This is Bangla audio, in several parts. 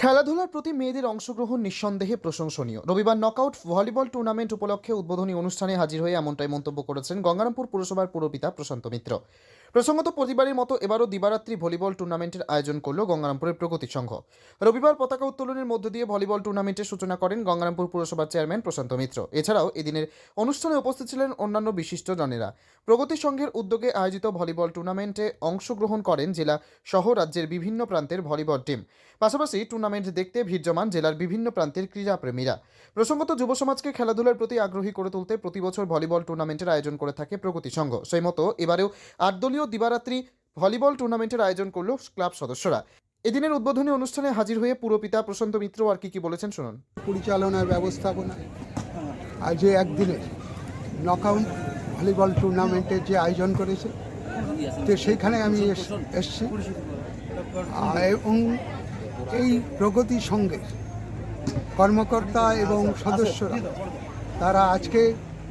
খেলাধুলার প্রতি মেয়েদের অংশগ্রহণ নিঃসন্দেহে প্রশংসনীয়। রবিবার নকআউট ভলিবল টুর্নামেন্ট উপলক্ষে উদ্বোধনী অনুষ্ঠানে হাজির হয়ে এমনটাই মন্তব্য করেছেন গঙ্গারামপুর পুরসভার পুরপিতা প্রশান্ত মিত্র। প্রসঙ্গত, প্রতিবারের মতো এবারও দিবারাত্রি ভলিবল টুর্নামেন্টের আয়োজন করল গঙ্গারামপুরের প্রগতি সংঘ। রবিবার পতাকা উত্তোলনের মধ্য দিয়ে ভলিবল টুর্নামেন্টের সূচনা করেন গঙ্গারামপুর পুরসভার চেয়ারম্যান প্রশান্ত মিত্র। এছাড়াও, এদিনের অনুষ্ঠানে উপস্থিত ছিলেন অন্যান্য বিশিষ্ট জনেরা প্রগতি সংঘের উদ্যোগে আয়োজিত ভলিবল টুর্নামেন্টে অংশগ্রহণ করেন জেলা সহ রাজ্যের বিভিন্ন প্রান্তের ভলিবল টিম। পাশাপাশি টুর্নামেন্ট দেখতে ভিড় জমান জেলার বিভিন্ন প্রান্তের ক্রীড়াপ্রেমীরা। প্রসঙ্গত, যুব সমাজকে খেলাধুলার প্রতি আগ্রহী করে তুলতে প্রতি বছর ভলিবল টুর্নামেন্টের আয়োজন করে থাকে প্রগতি সংঘ। সেই মতো এবারেও আট দলীয় দিবারাত্রি ভলিবল টুর্নামেন্টের আয়োজন করল ক্লাব সদস্যরা। এদিনের উদ্বোধনী অনুষ্ঠানে হাজির হয়ে পুরপিতা প্রশান্ত মিত্র আর কি কি বলেছেন শুনুন। পরিচালনার ব্যবস্থাপনা আজ একদিনের নকআউট ভলিবল টুর্নামেন্টের যে আয়োজন করেছে, তো সেইখানে আমি এস- এসছি। এবং এই প্রগতি সঙ্গে কর্মকর্তা এবং সদস্যরা, তারা আজকে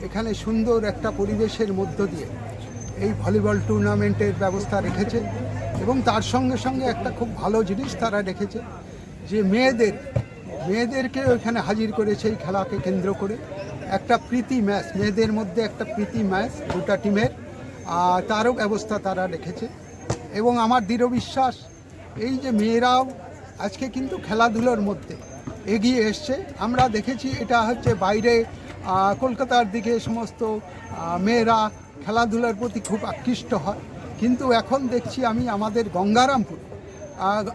এখানে সুন্দর একটা পরিবেশের মধ্য দিয়ে এই ভলিবল টুর্নামেন্টের ব্যবস্থা রেখেছে এবং তার সঙ্গে সঙ্গে একটা খুব ভালো জিনিস তারা রেখেছে যে মেয়েদের মেয়েদেরকে এখানে হাজির করেছে এই খেলাকে কেন্দ্র করে। একটা প্রীতি ম্যাচ, মেয়েদের মধ্যে একটা প্রীতি ম্যাচ দুটা টিমের তারও ব্যবস্থা তারা রেখেছে। এবং আমার দৃঢ় বিশ্বাস, এই যে মেয়েরাও আজকে কিন্তু খেলাধুলোর মধ্যে এগিয়ে এসছে। আমরা দেখেছি এটা হচ্ছে বাইরে কলকাতার দিকে সমস্ত মেয়েরা খেলাধুলার প্রতি খুব আকৃষ্ট হয়। কিন্তু এখন দেখছি আমি আমাদের গঙ্গারামপুর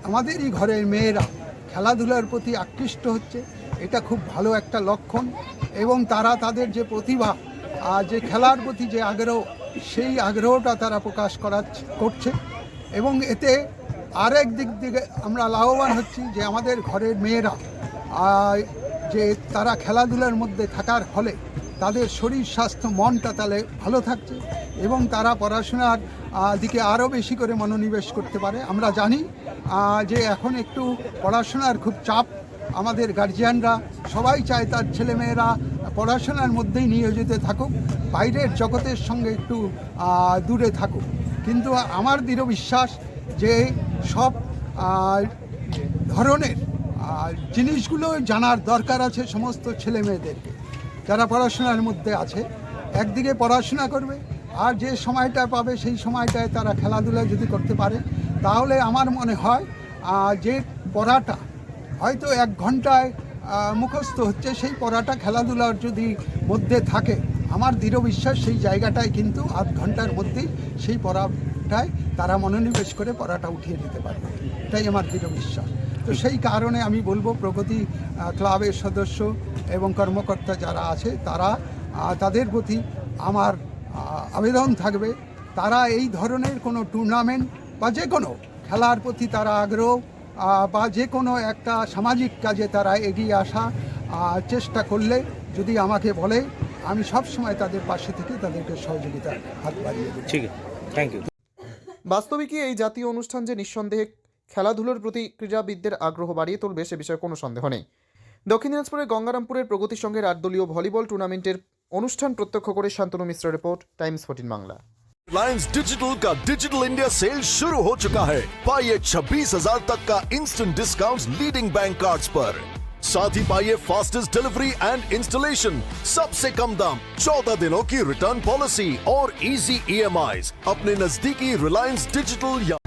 আমাদেরই ঘরের মেয়েরা খেলাধুলার প্রতি আকৃষ্ট হচ্ছে। এটা খুব ভালো একটা লক্ষণ এবং তারা তাদের যে প্রতিভা, আর যে খেলার প্রতি যে আগ্রহ, সেই আগ্রহটা তারা প্রকাশ করা করছে। এবং এতে আরেক দিক থেকে আমরা লাভবান হচ্ছি যে আমাদের ঘরের মেয়েরা যে তারা খেলাধুলার মধ্যে থাকার ফলে তাদের শরীর স্বাস্থ্য, মনটা তাহলে ভালো থাকছে এবং তারা পড়াশোনার দিকে আরও বেশি করে মনোনিবেশ করতে পারে। আমরা জানি যে এখন একটু পড়াশোনার খুব চাপ। আমাদের গার্জিয়ানরা সবাই চায় তার ছেলেমেয়েরা পড়াশোনার মধ্যেই নিয়োজিত থাকুক, বাইরের জগতের সঙ্গে একটু দূরে থাকুক। কিন্তু আমার দৃঢ় বিশ্বাস যে সব ধরনের জিনিসগুলো জানার দরকার আছে সমস্ত ছেলে মেয়েদেরকে। যারা পড়াশোনার মধ্যে আছে, একদিকে পড়াশোনা করবে, আর যে সময়টা পাবে সেই সময়টায় তারা খেলাধুলা যদি করতে পারে, তাহলে আমার মনে হয় যে পড়াটা হয়তো এক ঘন্টায় মুখস্থ হচ্ছে, সেই পড়াটা খেলাধুলার যদি মধ্যে থাকে, আমার দৃঢ় বিশ্বাস সেই জায়গাটায় কিন্তু আধ ঘণ্টার মধ্যেই সেই পড়াটায় তারা মনোনিবেশ করে পড়াটা উঠিয়ে নিতে পারবে। এটাই আমার দৃঢ় বিশ্বাস। তো সেই কারণে আমি বলব, প্রগতি ক্লাবের সদস্য এবং কর্মকর্তা যারা আছে, তারা তাদের প্রতি আমার আবেদন থাকবে। তারা এই ধরনের কোনো টুর্নামেন্ট বা যে কোনো খেলার প্রতি তারা আগ্রহ বা যে কোনো একটা সামাজিক কাজে তারা এগিয়ে আসা চেষ্টা করলে যদি আমাকে বলে, আমি সব সময় তাদের পাশে থেকে তাদেরকে সহযোগিতার হাত বাড়িয়ে দেবো। ঠিক আছে। থ্যাংক ইউ বাস্তবিকই এই জাতীয় অনুষ্ঠান যে নিঃসন্দেহে খেলাধুলোর প্রতি ক্রীড়াবিদদের আগ্রহ বাড়িয়ে তুলবে সে বিষয়ে কোনো সন্দেহ নেই দক্ষিণ দিনাজপুরের গঙ্গারামপুরের প্রগতি সংঘের আট দলীয় ভলিবল টুর্নামেন্টের অনুষ্ঠান প্রত্যক্ষ করে Shantanu Mishra report Times fourteen Bangla Reliance digital का डिजिटल इंडिया सेल शुरू हो चुका है पाइए छब्बीस हजार तक का instant discount leading bank cards पर साथ ही पाइए फास्टेस्ट डिलीवरी एंड इंस्टॉलेशन सबसे कम दाम, चौदह दिनों की रिटर्न पॉलिसी और इजी ईएमआई अपने नजदीकी रिलायंस डिजिटल या